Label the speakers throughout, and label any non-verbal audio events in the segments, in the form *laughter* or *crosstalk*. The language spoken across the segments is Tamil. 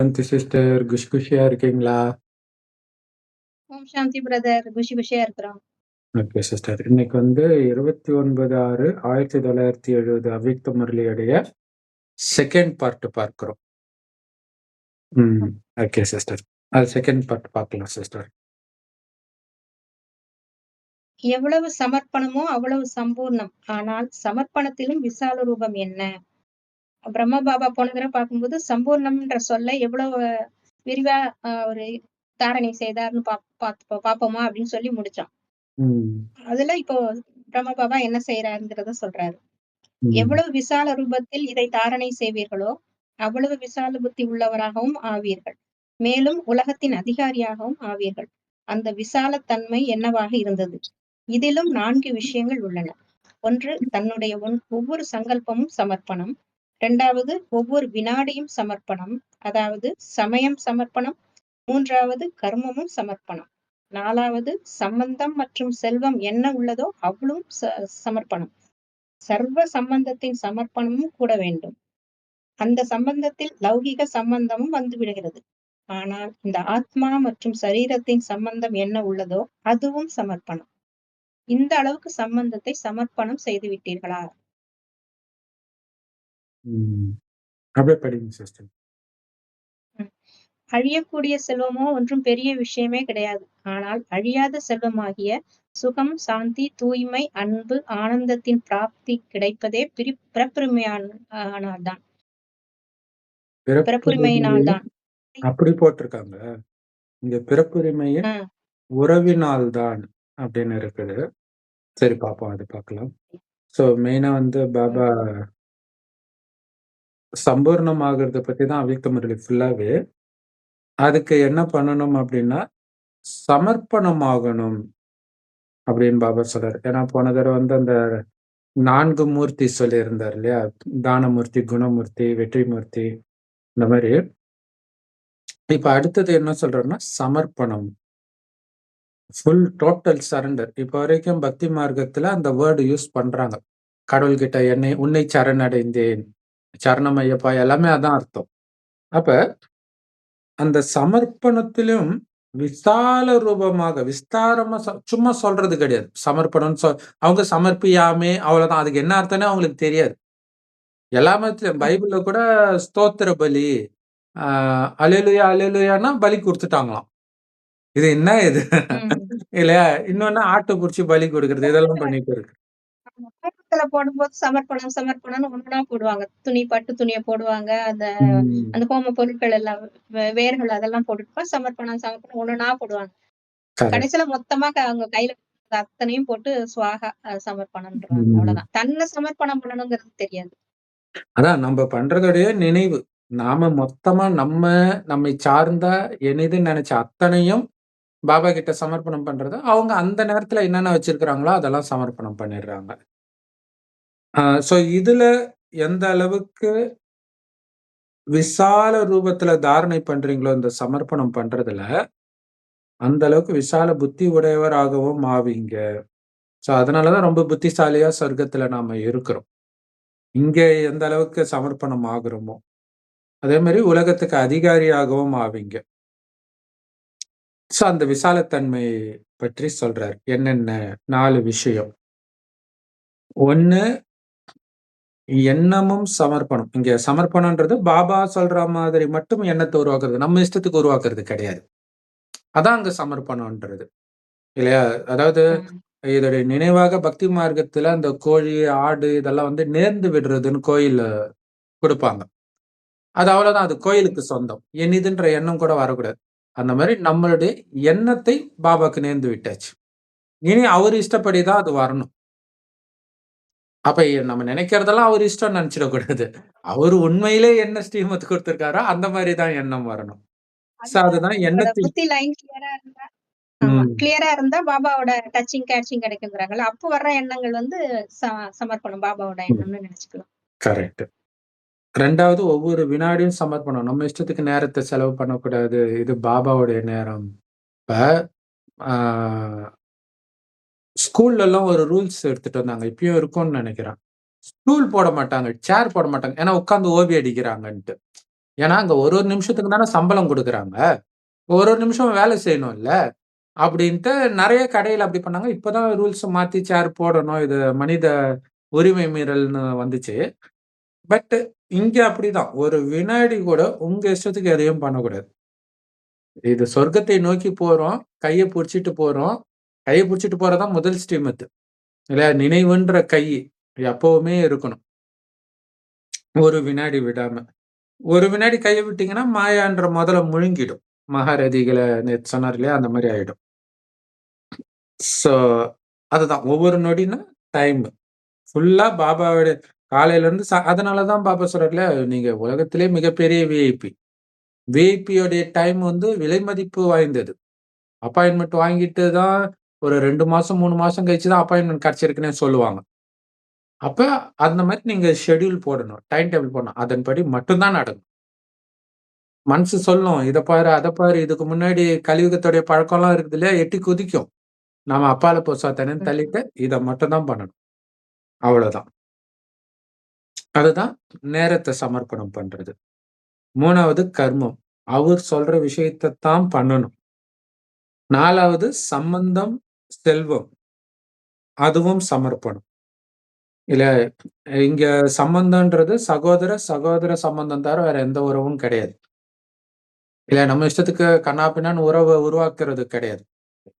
Speaker 1: சிஸ்டர் குஷ் குஷியா இருக்கீங்களா?
Speaker 2: ஓம் சாந்தி பிரதர். குஷி குஷியா இருக்கிறோம்.
Speaker 1: Okay sister. இன்னைக்கு வந்து 29/6/1970 அவ்யக்த முரளியுடைய செகண்ட் பார்ட் பார்க்கிறோம். ம். Okay sister. அது செகண்ட் பார்ட் பார்க்கலாம் சிஸ்டர்.
Speaker 2: எவ்வளவு சமர்ப்பணமோ அவ்வளவு சம்பூர்ணம். ஆனால் சமர்ப்பணத்திலும் விசால ரூபம் என்ன? பிரம்ம பாபா போன தடவ பார்க்கும்போது சம்பூர்ணம்ன்ற சொல்ல எவ்வளவு விரிவா ஒரு தாரணை செய்தார்ன்னு பாப் பாத்து பாப்போமா அப்படின்னு சொல்லி முடிச்சோம். அதுல இப்போ பிரம்ம பாபா என்ன செய்றாருங்கிறத சொல்றாரு. எவ்வளவு விசால ரூபத்தில் இதை தாரணை செய்வீர்களோ, அவ்வளவு விசால புத்தி உள்ளவராகவும் ஆவீர்கள். மேலும் உலகத்தின் அதிகாரியாகவும் ஆவீர்கள். அந்த விசால தன்மை என்னவாக இருந்தது? இதிலும் 4 விஷயங்கள் உள்ளன. ஒன்று தன்னுடைய ஒன் ஒவ்வொரு சங்கல்பமும் சமர்ப்பணம். இரண்டாவது ஒவ்வொரு வினாடியும் சமர்ப்பணம். அதாவது சமயம் சமர்ப்பணம். மூன்றாவது கர்மமும் சமர்ப்பணம். நாலாவது சம்பந்தம் மற்றும் செல்வம் என்ன உள்ளதோ அவ்வளவும் ச சமர்ப்பணம். சர்வ சம்பந்தத்தின் சமர்ப்பணமும் கூட வேண்டும். அந்த சம்பந்தத்தில் லௌகிக சம்பந்தமும் வந்து விடுகிறது. ஆனால் இந்த ஆத்மா மற்றும் சரீரத்தின் சம்பந்தம் என்ன உள்ளதோ அதுவும் சமர்ப்பணம். இந்த அளவுக்கு சம்பந்தத்தை சமர்ப்பணம் செய்து விட்டீர்களா?
Speaker 1: ம். அப்படியே படிங்க சிஸ்டர்.
Speaker 2: ம். அழியக்கூடிய செல்வமோ ஒன்றும் பெரிய விஷயமே கிடையாது. ஆனால் அழியாத செல்வமாகிய சுகம், சாந்தி, தூய்மை, அன்பு, ஆனந்தத்தின் பிராப்தி கிடைப்பதே பிரி பிறப்புரிமையான் ஆனால் தான். பிறப்புரிமையினால் தான்.
Speaker 1: அப்படி போட்டிருக்காங்க. இங்க பிறப்புரிமையின்
Speaker 2: ஆ.
Speaker 1: உறவினால் தான் அப்படின்னு இருக்குது. சரி பார்ப்போம். அது பார்க்கலாம். ஸோ மெயினா வந்து பாபா சம்பூர்ணம் ஆகிறத பத்தி தான் அவ்யக்த முரளி ஃபுல்லாவே. அதுக்கு என்ன பண்ணணும் அப்படின்னா, சமர்ப்பணம் ஆகணும். அப்படின்னு பாபா சொல்றாரு. ஏன்னா போன தடவை வந்து அந்த நான்கு மூர்த்தி சொல்லியிருந்தார் இல்லையா? தானமூர்த்தி, குணமூர்த்தி, வெற்றி மூர்த்தி இந்த மாதிரி இப்ப அடுத்தது என்ன சொல்றோம்னா சமர்ப்பணம். Full total surrender. இப்ப வரைக்கும் பக்தி மார்க்கத்துல அந்த வேர்டு யூஸ் பண்றாங்க. கடவுள்கிட்ட என்னை உன்னை சரணடைந்தேன். சரணம் ஐயப்பா எல்லாமே அதான் அர்த்தம். அப்ப அந்த சமர்ப்பணத்திலும் விசால ரூபமாக விஸ்தாரமா சொ சும்மா சொல்றது கிடையாது. சமர்ப்பணம்னு சொ அவங்க சமர்ப்பியாமே அவ்வளவுதான். அதுக்கு என்ன அர்த்தம்னே அவங்களுக்கு தெரியாது. எல்லா மதத்திலும் பைபிள்ல கூட ஸ்தோத்திர பலி, ஆ அல்லேலூயா அல்லேலூயான்னா பலி குடுத்துட்டாங்களாம். இது என்ன இது?
Speaker 2: ம்.
Speaker 1: இல்லையா? இன்னொன்னு ஆட்ட புடிச்சு பலி குடுக்குறது. இதெல்லாம் *laughs* பண்ணிட்டு இருக்கு.
Speaker 2: தூக்கத்துல போடும்போது சமர்ப்பணம் சமர்ப்பணம்னு ஒண்ணொண்ணா போடுவாங்க. துணி பட்டு துணிய போடுவாங்க. அந்த. அந்த ஹோம பொருட்கள் எல்லாம் வேர்கள் அதெல்லாம் போட்டுட்டு சமர்ப்பணம் சமர்ப்பணம் ஒண்ணொண்ணா போடுவாங்க. கடைசியில மொத்தமா அவங்க கையில அத்தனையும் போட்டு ஸ்வாகா அ சமர்ப்பணம்ன்றாங்க.
Speaker 1: ம்.
Speaker 2: அவ்வளவுதான். தன்ன சமர்ப்பணம் பண்ணணுங்கிறது தெரியாது.
Speaker 1: அதான் நம்ப பண்றதுடைய நினைவு. நாம மொத்தமா நம்ம, நம்மை சார்ந்த எனிதுன்னு நெனைச்ச அத்தனையும் பாபா கிட்ட சமர்ப்பணம் பண்றத, அவங்க அந்த நேரத்துல என்னென்ன வச்சிருக்கிறாங்களோ அதெல்லாம் சமர்ப்பணம் பண்ணிடுறாங்க. ஆ ஸோ இதுல எந்த அளவுக்கு விசால ரூபத்துல தாரணை பண்றீங்களோ இந்த சமர்ப்பணம் பண்றதுல, அந்த அளவுக்கு விசால புத்தி உடையவராகவும் ஆவீங்க. ஸோ அதனால தான் ரொம்ப புத்திசாலியா சொர்க்கத்துல நாம இருக்கிறோம். இங்க எந்த அளவுக்கு சமர்ப்பணம் ஆகுறோமோ, அதே மாரி உலகத்துக்கு அதிகாரியாகவும் ஆவீங்க. ஸோ அந்த விசாலத்தன்மை பற்றி சொல்றார். என்னென்ன 4 விஷயம். 1 எண்ணமும் சமர்ப்பணம். இங்க சமர்ப்பணம்ன்றது பாபா சொல்ற மாதிரி மட்டும் எண்ணத்த உருவாக்குறது. நம்ம இஷ்டத்துக்கு உருவாக்குறது கிடையாது. அதான் அங்க சமர்ப்பணம்ன்றது. இல்லையா? அதாவது
Speaker 2: ம்.
Speaker 1: இதோடைய நினைவாக பக்தி மார்க்கத்துல அந்த கோழி, ஆடு இதெல்லாம் வந்து நேர்ந்து விடுறதுன்னு கோயில்ல குடுப்பாங்க. அது அவ்வளவுதான். அது கோயிலுக்கு சொந்தம். என்னிதுன்ற எண்ணம் கூட வரக்கூடாது. அந்த மாரி நம்மளுடைய எண்ணத்தை பாபாக்கு நேர்ந்து விட்டாச்சு. இனி அவரு இஷ்டப்படி தான் அது வரணும். அப்ப நம்ம நினைக்கிறதெல்லாம் அவர் இஷ்டம்னு நெனச்சிடக்கூடாது. அவரு உண்மையிலே என்ன ஸ்ரீமத் குடுத்திருக்காரோ அந்த மாரி தான் எண்ணம் வரணும். ஸோ
Speaker 2: அதுதான் லைன் கிளியரா இருந்தா பாபாவோட டச்சிங், கேட்சிங் கிடைக்குங்கிறாங்கல்ல. அப்ப வர்ற எண்ணங்கள் வந்து ச சமர்ப்பணம் பாபாவோட. எண்ணம்னு நெனச்சுக்கலாம்.
Speaker 1: கரெக்ட். 2வது ஒவ்வொரு வினாடியும் சமர்ப்பணம். நம்ம இஷ்டத்துக்கு நேரத்த செலவு பண்ணக்கூடாது. இது பாபாவுடைய நேரம். இப்ப ஸ்கூல்லலாம் ஒரு ரூல்ஸ் எடுத்துட்டு வந்தாங்க. இப்பயும் இருக்கும்னு நினைக்கிறேன் ஸ்டூல் போட மாட்டாங்க. சேர் போட மாட்டாங்க. ஏன்னா உட்காந்து ஓவி அடிக்கிறாங்கன்ட்டு. ஏன்னா, அங்கே ஒரு ஒரு நிமிஷத்துக்கு தானே சம்பளம் கொடுக்குறாங்க ஒரு ஒரு நிமிஷம் வேலை செய்யணும்ல. அப்படின்ட்டு நிறைய கடையில் அப்படி பண்ணாங்க. இப்போதான் தான் மாற்றி சேர் போடணும். இது மனித உரிமை மீறல்னு வந்துச்சு. பட்டு இங்கே அப்படிதான். ஒரு வினாடி கூட உங்க இஷ்டத்துக்கு எதையும் பண்ணக்கூடாது. இது சொர்க்கத்தை நோக்கி போறோம். கையை பிடிச்சிட்டு போறோம். கையை பிடிச்சிட்டு போறது தான் முதல் ஸ்ரீமத். இல்லையா? நினைவுன்ற கை எப்பவுமே இருக்கணும். ஒரு வினாடி விடாம. ஒரு வினாடி கையை விட்டீங்கன்னா, மாயான்ற முதல்ல முழுங்கிடும். மகாரதிகளை நேத்து சொன்னார் இல்லையா? அந்த மாதிரி ஆயிடும். ஸோ, அதுதான். ஒவ்வொரு நொடின்னா டைம். ஃபுல்லா பாபாவோட காலையில இருந்து அதனால பாபா சொல்றார்ல, நீங்க உலகத்திலே மிகப்பெரிய விஐபி. விஐபியோடைய டைம் வந்து விலை மதிப்பு வாய்ந்தது. அப்பாயின்மெண்ட் வாங்கிட்டு தான் ஒரு 2 மாசம், 3 மாசம் கழிச்சு தான் அப்பாயின்ட்மென்ட் கிடைச்சிருக்குன்னே சொல்லுவாங்க. அப்ப அந்த மாரி நீங்க ஷெட்யூல் போடணும். டைம் டேபிள் போடணும். அதன்படி மட்டும் தான் நடக்கும். மனசு சொல்லும். இத பாரு, அத பாரு. இதுக்கு முன்னாடி கலியுகத்துடைய பழக்கம்லாம் இருக்குது இல்லையா? எட்டி குதிக்கும். நாம அப்பால போ சாத்தானேன்னு
Speaker 2: ம்.
Speaker 1: தள்ளிட்டு, இத மட்டும் தான் பண்ணணும். அவ்வளோதான். அதுதான் நேரத்த சமர்ப்பணம் பண்றது. 3வது கர்மம். அவர் சொல்ற விஷயத்த தான் பண்ணணும். 4வது சம்பந்தம், செல்வம். அதுவும் சமர்ப்பணம். இல்ல இங்க சம்பந்தம்ன்றது சகோதர, சகோதர சம்பந்தம் தவிர வேற எந்த உறவும் கிடையாது. இல்ல நம்ம இஷ்டத்துக்கு கண்ணாப்பின்னான்னு பின்னான்னு உருவாக்குறது கிடையாது.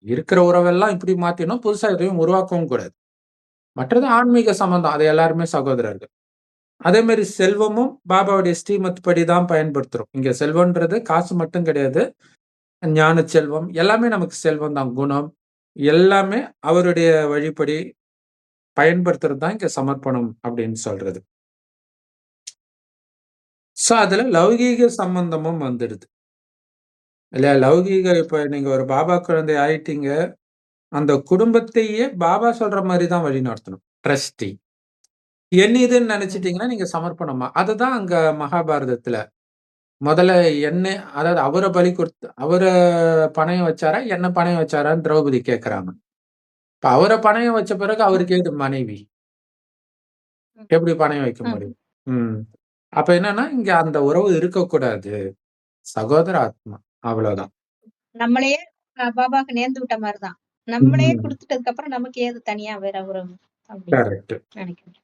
Speaker 1: இருக்கிற உறவெல்லாம் இப்படி மாத்தினோம் புதுசா எதையும் உருவாக்கவும் கூடாது. மற்றது ஆன்மீக சம்பந்தம். அது எல்லாருமே சகோதரர்கள். அதே மாதிரி செல்வமும் பாபாவுடைய ஸ்ரீமத் படி தான் பயன்படுத்துறோம். இங்க செல்வம்ன்றது காசு மட்டும் கிடையாது. ஞான செல்வம் எல்லாமே நமக்கு செல்வம் தான். குணம் எல்லாமே அவருடைய வழிப்படி பயன்படுத்துறது தான் இங்க சமர்ப்பணம் அப்படின்னு சொல்றது. ஸோ, அதுல லௌகீக சம்பந்தமும் வந்துடுது. இல்லையா லௌகீக இப்ப நீங்க ஒரு பாபா குழந்தை ஆயிட்டீங்க. அந்த குடும்பத்தையே பாபா சொல்ற மாதிரி தான் வழி நடத்தணும் ட்ரஸ்டி. என்ன
Speaker 2: இதுன்னு
Speaker 1: நெனச்சுட்டீங்கன்னா, நீங்க சமர்ப்பணமா அதுதான் அங்க மகாபாரதத்துல. முதல்ல என்ன அதாவது அவர பலி குடுத்து அவர பணயம் வச்சாரா? என்ன பணயம் வச்சாரான்னு திரௌபதி கேட்கறாங்க. இப்ப அவர பணயம் வச்ச பிறகு. அவருக்கு ஏது மனைவி?
Speaker 2: ம்.
Speaker 1: எப்படி பணயம் வைக்க
Speaker 2: ம்.
Speaker 1: முடியும்? ம். அப்ப என்னன்னா, இங்க அந்த உறவு இருக்கக்கூடாது. சகோதர ஆத்மா. அவ்வளோதான்.
Speaker 2: நம்மளையே அ பாபாக்கு நேர்ந்து விட்ட மாரி தான். நம்மளே
Speaker 1: ம்.
Speaker 2: குடுத்துட்டதுக்கு அப்புறம் நமக்கு ஏது தனியா வேற உறவு? அப்படின்னு. நெனைக்கிறேன்.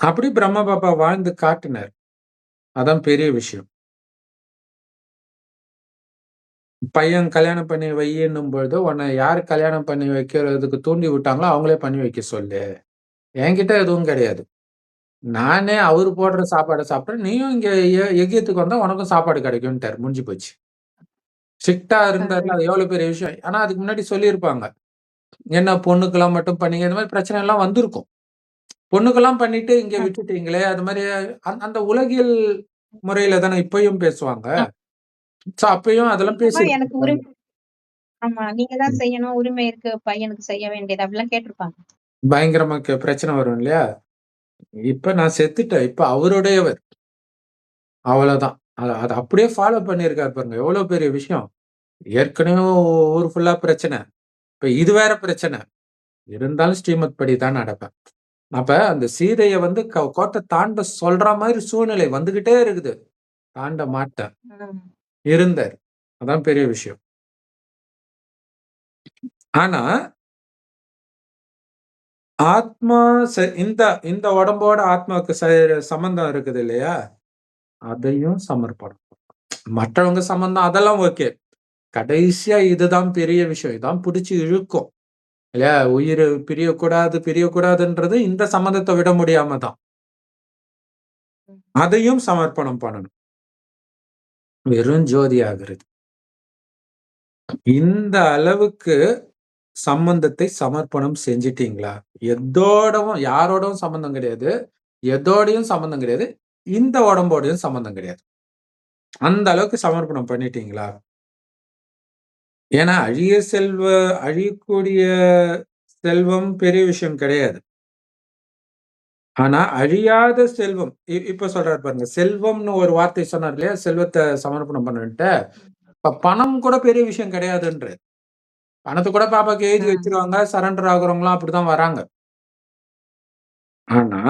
Speaker 1: அப்படி பிரம்ம பாபா வாழ்ந்து காட்டினார். அதான் பெரிய விஷயம். பையன் கல்யாணம் பண்ணி வையின்னும் பொழுது, உன்ன யாரு கல்யாணம் பண்ணி வைக்கிறதுக்கு தூண்டி விட்டாங்களோ, அவங்களே பண்ணி வைக்க சொல்லு. என்கிட்ட எதுவும் கிடையாது. நானே அவரு போடுற சாப்பாட சாப்பிட்டேன். நீயும் இங்க எகியத்துக்கு வந்தா உனக்கும் சாப்பாடு கிடைக்கும்ன்ட்டாரு. முடிஞ்சு போச்சு. ஸ்ட்ரிக்ட்டா இருந்தாருன்னா, அது எவ்வளோ பெரிய விஷயம். ஆனா அதுக்கு முன்னாடி சொல்லியிருப்பாங்க. என்ன பொண்ணுக்கெல்லாம் மட்டும் பண்ணீங்க. இந்த மாரி பிரச்சனை எல்லாம் வந்திருக்கும். பொண்ணுக்கெல்லாம் பண்ணிட்டு இங்க. விட்டுட்டீங்களே! அது அந் அந்த உலகியல் முறையில தானே இப்பயும் பேசுவாங்க. அப்பயும் அதெல்லாம்
Speaker 2: அதிகமா எனக்கு. உரிமை ஆமா. நீங்க தான். செய்யணும். உரிமை இருக்கு. பையனுக்கு செய்ய வேண்டியது அப்படிலாம் கேட்டிருப்பாங்க.
Speaker 1: பயங்கரமா க பிரச்சனை வரும் இல்லையா? இப்ப நான் செத்துட்டேன். இப்ப அவருடையவர். அவ்வளோதான். அத அத அப்படியே ஃபாலோ பண்ணியிருக்காரு பாருங்க. எவ்வளோ பெரிய விஷயம். ஏற்கனவே ஊர் ஃபுல்லா பிரச்சனை. இப்ப இது வேற பிரச்சனை. இருந்தாலும் ஸ்ரீமத் படி தான் நடப்பேன். அப்ப அந்த சீதைய வந்து க கோட்ட தாண்ட சொல்ற மாரி சூழ்நிலை வந்துகிட்டே இருக்குது. தாண்ட மாட்டேன்.
Speaker 2: ம்.
Speaker 1: இருந்தார். அதான் பெரிய விஷயம். ஆனா ஆத்மா இந்த இந்த உடம்போட ஆத்மாவுக்கு ச சம்மந்தம் இருக்குது இல்லையா? அதையும் சமர்ப்பணம். மற்றவங்க சம்மந்தம் அதெல்லாம் ஓகே. கடைசியா இதுதான் பெரிய விஷயம். இதான் புடிச்சு இழுக்கும். இல்லையா? உயிரு பிரியக்கூடாது, பிரியக்கூடாதுன்றது இந்த சம்மந்தத்த விட முடியாம தான். அதையும் சமர்ப்பணம் பண்ணணும். வெறும் ஜோதி ஆகிறது இந்த அளவுக்கு சம்பந்தத்தை சமர்ப்பணம் செஞ்சுட்டீங்களா? எதோடவும் யாரோடவும் சம்மந்தம் கிடையாது. எதோடையும் சம்பந்தம் கிடையாது. இந்த உடம்போடையும் சம்பந்தம் கிடையாது. அந்த அளவுக்கு சமர்ப்பணம் பண்ணிட்டீங்களா? ஏன்னா அழிய செல்வ அழியக்கூடிய செல்வம் பெரிய விஷயம் கிடையாது. ஆனா அழியாத செல்வம் இ இப்ப சொல்றாரு பாருங்க. செல்வம்னு ஒரு வார்த்தை சொன்னார் இல்லையா? செல்வத்த சமர்ப்பணம் பண்ணுன்ட்டு. இப்ப பணம் கூட பெரிய விஷயம் கிடையாதுன்றாரு. பணத்த கூட பாப்பாக்கு எழுதி
Speaker 2: ம்.
Speaker 1: வச்சுருவாங்க. சரண்டர் ஆகுறவங்கலாம் அப்படிதான் வராங்க. ஆனா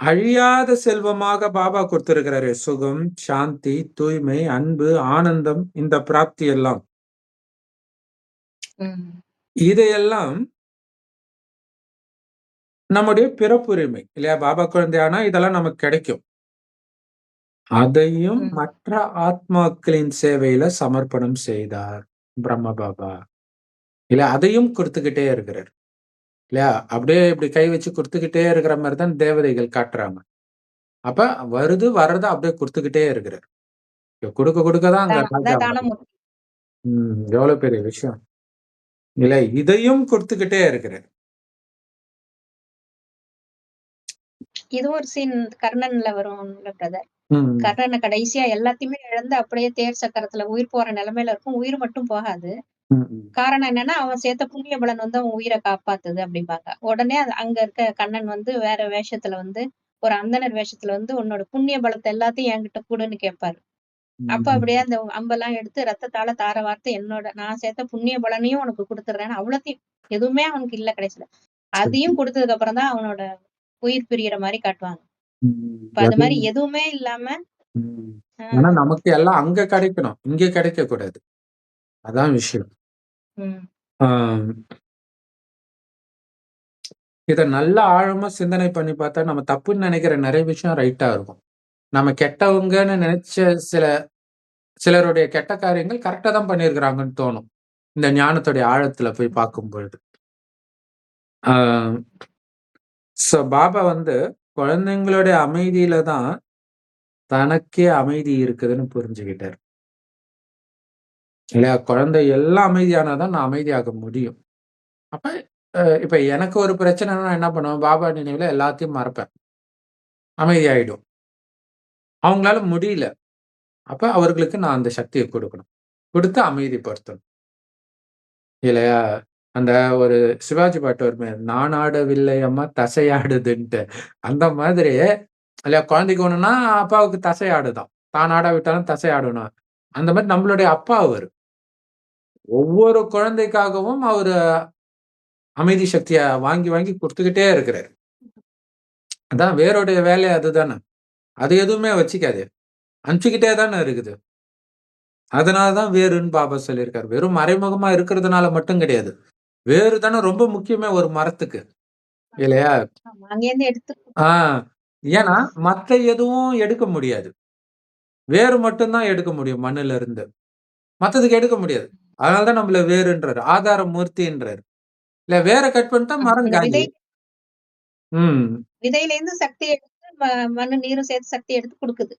Speaker 1: அழியாத செல்வமாக பாபா கொடுத்திருக்கிறாரு. சுகம், சாந்தி, தூய்மை, அன்பு, ஆனந்தம் இந்த பிராப்தி எல்லாம்.
Speaker 2: ம்.
Speaker 1: இதையெல்லாம் நம்முடைய பிறப்புரிமை. இல்லையா? பாபா குழந்தையானா இதெல்லாம் நமக்கு கிடைக்கும். அதையும். மற்ற ஆத்மாக்களின் சேவையில சமர்ப்பணம் செய்தார். பிரம்ம பாபா. இல்ல அதையும் குடுத்துக்கிட்டே இருக்கிறார். இல்லையா? அப்படியே இப்படி கை வச்சு குடுத்துக்கிட்டே இருக்கிற மாரி தான் தேவதைகள் காட்டுறாங்க. அப்ப வருது, வர்றத அப்படியே குடுத்துக்கிட்டே இருக்கிறார். குடுக்க குடுக்க தான் அங்க
Speaker 2: அதான்
Speaker 1: ராஜா
Speaker 2: அதான்
Speaker 1: மாறும்.
Speaker 2: தானமூர்த்தி.
Speaker 1: ம். எவ்வளவு பெரிய விஷயம். இல்ல இதையும் குடுத்துக்கிட்டே இருக்கிறார்.
Speaker 2: இதுவும் ஒரு சீன் கர்ணன்ல வரும்ல பிரதர். கர்ணன கடைசியா எல்லாத்தையுமே இழந்து அப்படியே தேர் சக்கரத்துல உயிர் போற நிலைமையில இருக்கும். உயிர் மட்டும் போகாது. காரணம் என்னன்னா, அவன் சேர்த்த புண்ணிய பலன் வந்து அவன் உயிர காப்பாத்துது அப்படிம்பாங்க. உடனே அங்க இருக்க கண்ணன் வந்து வேற வேஷத்துல வந்து ஒரு அந்தணர் வேஷத்துல வந்து உன்னோட புண்ணிய பலத்த எல்லாத்தையும் என்கிட்ட குடுன்னு கேட்பாரு. அப்ப. அப்படியே அந்த அம்பெல்லாம் எடுத்து ரத்தத்தால தார வார்த்து என்னோட நான் சேர்த்த புண்ணிய பலனையும் உனக்கு குடுத்துடுறேன்னு அவ்வளத்தையும் எதுவுமே அவனுக்கு இல்ல கடைசில.
Speaker 1: சரி.
Speaker 2: அதையும் குடுத்ததுக்கு அப்புறம் தான் அவனோட உயிர் பிரியற மாரி காட்டுவாங்க. இப்ப அது மாரி
Speaker 1: எதுவும்
Speaker 2: இல்லாம.
Speaker 1: ஆனா நமக்கு எல்லாம் அங்க கிடைக்கணும். இங்க கிடைக்கக் கூடாது. அதான் விஷயம். இத நல்லா ஆழமா சிந்தனை பண்ணி பார்த்தா, நம்ம தப்புன்னு நெனைக்கிற நெறைய விஷயம் ரைட்டா இருக்கும். நம்ம கெட்டவங்கன்னு நெனைச்ச சில சிலருடைய கெட்ட காரியங்கள் கரெக்ட்டா தான் பண்ணியிருக்கிறாங்கன்னு தோணும். இந்த ஞானத்துடைய ஆழத்துல போய் பார்க்கும்பொழுது. ஆ. சோ பாபா வந்து குழந்தைங்களுடைய அமைதியில தான் தனக்கே அமைதி இருக்குதுன்னு புரிஞ்சுக்கிட்டார் இல்லையா? குழந்தை எல்லாம் அமைதியானாதான் நான் அமைதியாக முடியும். அப்ப இப்ப எனக்கு ஒரு பிரச்சனைன்னா நான் என்ன பண்ணுவேன்? பாபா நினைவுல எல்லாத்தையும் மறப்பேன். அமைதியாயிடும். அவங்களால முடியல. அப்ப அவர்களுக்கு நான் அந்த சக்தியை கொடுக்கணும் கொடுத்து அமைதிப்படுத்தணும். இல்லையா? அந்த ஒரு சிவாஜி பாட்டு வருமே, "நானாடவில்லை அம்மா தசையாடுதுன்ட்டு." அந்த மாதிரி இல்லையா? குழந்தைக்கு ஒண்ணுன்னா அப்பாவுக்கு தசை தான் ஆடாவிட்டாலும் தசை ஆடணும். அந்த மாதிரி நம்மளுடைய அப்பா அவரு. ஒவ்வொரு குழந்தைக்காகவும் அவரு அமைதி சக்திய வாங்கி, வாங்கி கொடுத்துக்கிட்டே இருக்கிறாரு. அதான் வேரோடைய வேலை அதுதானே. அது எதுவுமே வச்சுக்காது. அனுப்பிச்சுக்கிட்டே தானே இருக்குது. அதனால தான் பாபா சொல்லியிருக்காரு. வெறும் மறைமுகமா இருக்கிறதுனால மட்டும் கிடையாது. வேரு தானே ரொம்ப முக்கியமே ஒரு மரத்துக்கு. இல்லையா?
Speaker 2: ஆமா. அங்கேருந்து எடுத்து
Speaker 1: ஆ. ஏன்னா, மத்த எதுவும் எடுக்க முடியாது. வேரு மட்டும் தான் எடுக்க முடியும் மண்ணுல இருந்து. மத்ததுக்கு எடுக்க முடியாது. அதனால தான் நம்மள வேருன்றாரு. ஆதார மூர்த்தின்றாரு. இல்ல வேர கட் பண்ணிட்டா மரம் காலி.
Speaker 2: விதை
Speaker 1: ம்.
Speaker 2: விதையிலேருந்து சக்தி எடுத்து மண்ணு நீரும் சேர்த்து சக்தி எடுத்து குடுக்குது.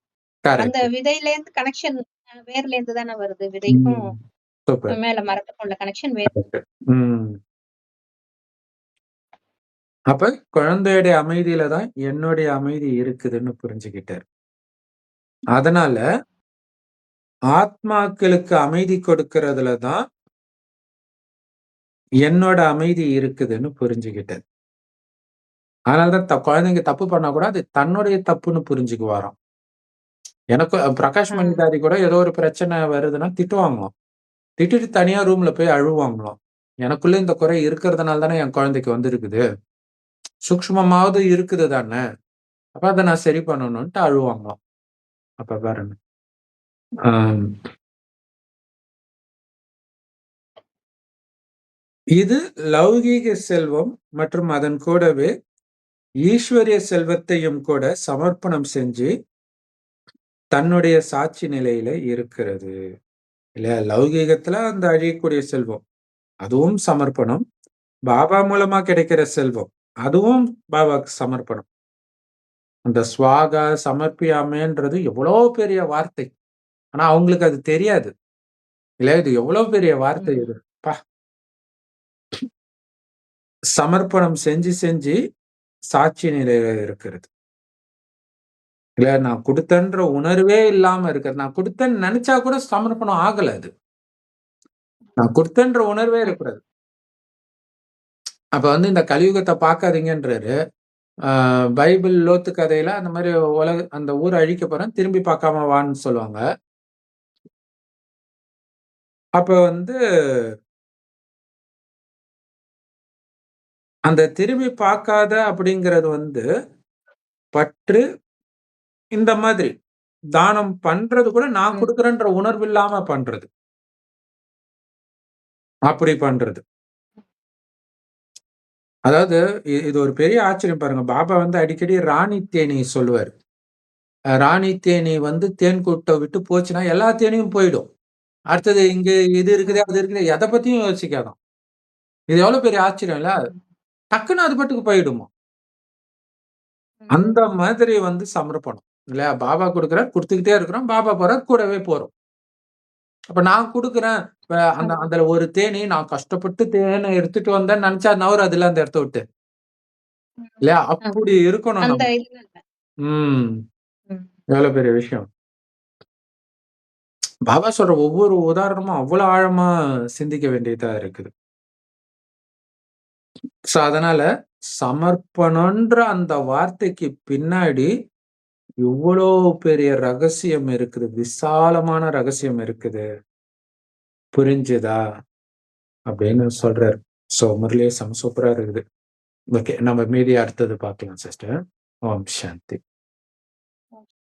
Speaker 2: அந்த
Speaker 1: கரெக்ட்.
Speaker 2: விதையிலேருந்து கனெக்ஷன் அ வேர்லேருந்து தானே வருது. விதைக்கும். மேல மரத்துக்கும் உள்ள கனெக்ஷன்.
Speaker 1: ம். அப்ப குழந்தையுடைய அமைதியில தான் என்னுடைய அமைதி இருக்குதுன்னு புரிஞ்சுகிட்டாரு. அதனால ஆத்மாக்களுக்கு அமைதி கொடுக்கிறதுல தான் என்னோட அமைதி இருக்குதுன்னு புரிஞ்சுகிட்டாரு. அதனால தான் த குழந்தைங்க தப்பு பண்ணா கூட அது தன்னுடைய தப்புன்னு புரிஞ்சுக்குவாராம். எனக்கு பிரகாஷ். மணிதாரி கூட ஏதோ ஒரு பிரச்சனை வருதுன்னா திட்டுவாங்களாம். திட்டிட்டு தனியா ரூம்ல போய் அழுவாங்களாம். எனக்குள்ள இந்த குறை இருக்கிறதுனால தானே என் குழந்தைக்கு வந்திருக்குது. சூக்ஷ்மமாவது இருக்குது தானே. அப்ப அதை நான் சரி பண்ணணும்ன்ட்டு அழுவாங்களாம். அப்ப பாருங்க. இது லௌகீக செல்வம் மற்றும் அதன் கூடவே ஈஸ்வரிய செல்வத்தையும் கூட சமர்ப்பணம் செஞ்சு தன்னுடைய சாட்சி நிலையில இருக்கிறது. இல்லையா? லௌகீகத்துல அந்த அழியக்கூடிய செல்வம். அதுவும் சமர்ப்பணம். பாபா மூலமா கிடைக்கிற செல்வம். அதுவும் பாபாக்கு சமர்ப்பணம். அந்த ஸ்வாகா, சமர்ப்பியாமின்றது எவ்வளோ பெரிய வார்த்தை. ஆனா அவங்களுக்கு அது தெரியாது. இல்லையா? இது எவ்வளோ பெரிய வார்த்தை
Speaker 2: ம்.
Speaker 1: இது. அப்பா! சமர்ப்பணம் செஞ்சு, செஞ்சு சாட்சி நிலையில இருக்கிறது. இல்ல நான் கொடுத்தன்ற உணர்வே இல்லாம இருக்கிறது. நான் கொடுத்தேன்னு நினைச்சா கூட சமர்ப்பணம் ஆகல அது. நான் கொடுத்தன்ற உணர்வே இருக்கிறது அப்ப வந்து இந்த கலியுகத்தை பார்க்காதீங்கன்றாரு. பைபிள் லோத்து கதையில அந்த மாதிரி உலக அந்த ஊரை அழிக்க போறேன். திரும்பி பார்க்காம வான்னு சொல்லுவாங்க. அப்ப வந்து அந்த திரும்பி பார்க்காத அப்படிங்கிறது வந்து பற்று இந்த மாதிரி தானம் பண்றது கூட நான். குடுக்குறேன்ற உணர்வு இல்லாம பண்றது. அப்படி பண்றது. அதாவது இது ஒரு பெரிய ஆச்சரியம் பாருங்க. பாபா வந்து அடிக்கடி ராணி தேனீ சொல்லுவாரு. ராணி தேனீ வந்து தேன் கூட்ட விட்டு போச்சுன்னா, எல்லா தேனீயும் போயிடும். அடுத்தது இங்க இது இருக்குது, அது இருக்குது எத பத்தியும் யோசிக்காதாம். இது எவ்வளோ பெரிய ஆச்சரியம் இல்ல? டக்குன்னு அது பாட்டுக்கு போயிடுமாம். அந்த. மாதிரி வந்து சமர்ப்பணம். இல்லையா? பாபா குடுக்குறார், குடுத்துக்கிட்டே இருக்கிறோம். பாபா போறார், கூடவே போறோம். அப்ப நான் குடுக்குறேன். அந்த. அந்த ஒரு தேனீ நான் கஷ்டப்பட்டு தேன எடுத்துட்டு வந்தேன்னு நெனச்சா நவராதுல்ல அந்த இடத்த விட்டு. இல்லையா? அப்படி இருக்கணும்
Speaker 2: அந்த
Speaker 1: நம்ம.
Speaker 2: இதுல இல்ல.
Speaker 1: ம்.
Speaker 2: ம்.
Speaker 1: எவ்வளோ பெரிய விஷயம். பாபா சொல்ற ஒவ்வொரு உதாரணமும் அவ்வளோ ஆழமா சிந்திக்க வேண்டியதா இருக்குது. ஸோ அதனால சமர்ப்பணன்ற அந்த வார்த்தைக்கு பின்னாடி இவ்வளோ பெரிய ரகசியம் இருக்குது. விசாலமான ரகசியம் இருக்குது. புரிஞ்சுதா? அப்படின்னு சொல்றாரு. ஸோ முரளியே செம சூப்பரா இருக்குது. ஓகே. நம்ம மீதி அடுத்தது பார்க்கலாம் சிஸ்டர். ஓம் சாந்தி.